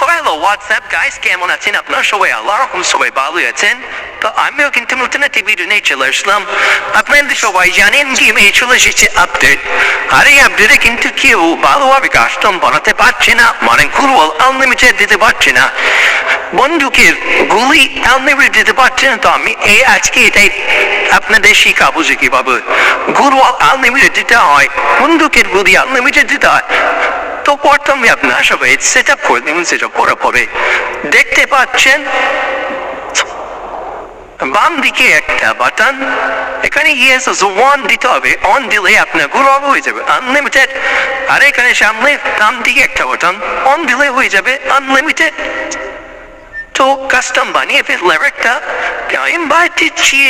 Hello WhatsApp guys কেমন আছেন আপনার সবাই আল্লাহ রকম সবাই ভালো আছেন তো আমিও কিন্তু নতুন একটি ভিডিও নিয়ে চলে আসলাম আপনাদের সবাই জানেন গেমে চলে এসেছে আপডেট আর এই আপডেটে কিন্তু কেউ ভালোভাবে কাস্টম বানাতে পারছে না মানে গুরুয়াল আনলিমিটেড দিতে পারছে না বন্দুকের গুলি আনলিমিটেড দিতে পারছে না তো আমি এই আজকে এটাই আপনাদের শিখাবো যে কীভাবে গুরুয়াল আনলিমিটেড দিতে হয় বন্দুকের গুলি আনলিমিটেড দিতে হয় তো প্রথমে আপনার সবাই সেট আপ করে দেবেন সেটা করার পরে দেখতে পাচ্ছেন, বাম দিকে একটা বাটন, এখানে ইয়েস ওয়ান দিতে হবে অন দিলে আপনার গুরু হয়ে যাবে আনলিমিটেড আর এখানে সামনে ডান দিকে একটা বাটন অন দিলে হয়ে যাবে আনলিমিটেড তো কাস্টম বানিয়ে ফেললাম একটা ইনভাইট দিচ্ছি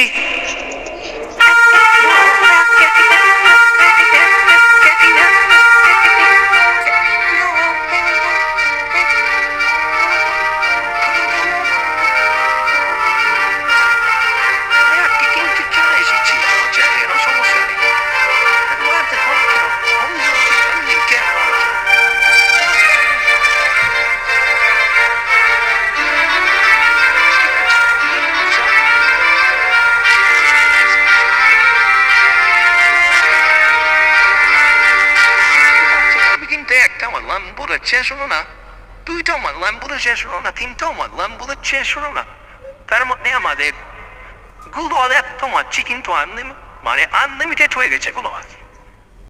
একটা মারলাম বলেছে শেষ হলো না। দুইটা মারলাম বলে শেষ হলো না তিনটাও মারলাম বলে শেষ হলো না। তার মধ্যে আমাদেরগুলো এত মারছি, কিন্তু আনলিম মানে আনলিমিটেড হয়ে গেছে গুলো